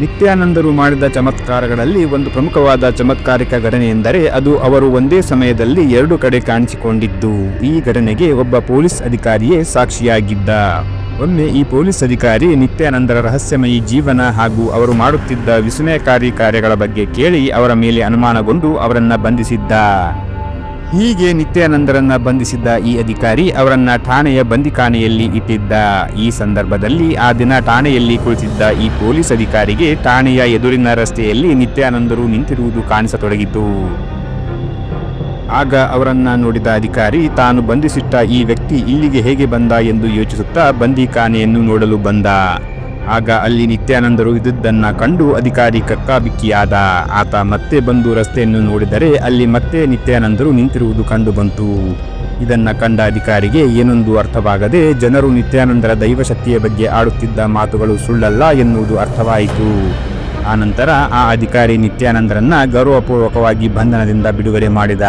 ನಿತ್ಯಾನಂದರು ಮಾಡಿದ ಚಮತ್ಕಾರಗಳಲ್ಲಿ ಒಂದು ಪ್ರಮುಖವಾದ ಚಮತ್ಕಾರಿಕ ಘಟನೆ ಎಂದರೆ ಅದು ಅವರು ಒಂದೇ ಸಮಯದಲ್ಲಿ ಎರಡು ಕಡೆ ಕಾಣಿಸಿಕೊಂಡಿದ್ದು. ಈ ಘಟನೆಗೆ ಒಬ್ಬ ಪೊಲೀಸ್ ಅಧಿಕಾರಿಯೇ ಸಾಕ್ಷಿಯಾಗಿದ್ದ. ಒಮ್ಮೆ ಈ ಪೊಲೀಸ್ ಅಧಿಕಾರಿ ನಿತ್ಯಾನಂದರ ರಹಸ್ಯಮಯಿ ಜೀವನ ಹಾಗೂ ಅವರು ಮಾಡುತ್ತಿದ್ದ ವಿಸ್ಮಯಕಾರಿ ಕಾರ್ಯಗಳ ಬಗ್ಗೆ ಕೇಳಿ ಅವರ ಮೇಲೆ ಅನುಮಾನಗೊಂಡು ಅವರನ್ನ ಬಂಧಿಸಿದ್ದ. ಹೀಗೆ ನಿತ್ಯಾನಂದರನ್ನ ಬಂಧಿಸಿದ್ದ ಈ ಅಧಿಕಾರಿ ಅವರನ್ನ ಠಾಣೆಯ ಬಂದಿಖಾನೆಯಲ್ಲಿ ಇಟ್ಟಿದ್ದ. ಈ ಸಂದರ್ಭದಲ್ಲಿ ಆ ದಿನ ಠಾಣೆಯಲ್ಲಿ ಕುಳಿತಿದ್ದ ಈ ಪೊಲೀಸ್ ಅಧಿಕಾರಿಗೆ ಠಾಣೆಯ ಎದುರಿನ ರಸ್ತೆಯಲ್ಲಿ ನಿತ್ಯಾನಂದರು ನಿಂತಿರುವುದು ಕಾಣಿಸತೊಡಗಿತು ಆಗ ಅವರನ್ನ ನೋಡಿದ ಅಧಿಕಾರಿ, ತಾನು ಬಂಧಿಸಿಟ್ಟ ಈ ವ್ಯಕ್ತಿ ಇಲ್ಲಿಗೆ ಹೇಗೆ ಬಂದ ಎಂದು ಯೋಚಿಸುತ್ತಾ ಬಂದಿಖಾನೆಯನ್ನು ನೋಡಲು ಬಂದ. ಆಗ ಅಲ್ಲಿ ನಿತ್ಯಾನಂದರು ಇದ್ದುದನ್ನ ಕಂಡು ಅಧಿಕಾರಿ ಕಕ್ಕಾಬಿಕ್ಕಿಯಾದ ಆತ ಮತ್ತೆ ಬಂದು ರಸ್ತೆಯನ್ನು ನೋಡಿದರೆ ಅಲ್ಲಿ ಮತ್ತೆ ನಿತ್ಯಾನಂದರು ನಿಂತಿರುವುದು ಕಂಡು ಬಂತು ಇದನ್ನ ಕಂಡ ಅಧಿಕಾರಿಗೆ ಏನೊಂದು ಅರ್ಥವಾಗದೆ ಜನರು ನಿತ್ಯಾನಂದರ ದೈವಶಕ್ತಿಯ ಬಗ್ಗೆ ಆಡುತ್ತಿದ್ದ ಮಾತುಗಳು ಸುಳ್ಳಲ್ಲ ಎನ್ನುವುದು ಅರ್ಥವಾಯಿತು. ಆನಂತರ ಆ ಅಧಿಕಾರಿ ನಿತ್ಯಾನಂದರನ್ನ ಗೌರವಪೂರ್ವಕವಾಗಿ ಬಂಧನದಿಂದ ಬಿಡುಗಡೆ ಮಾಡಿದ.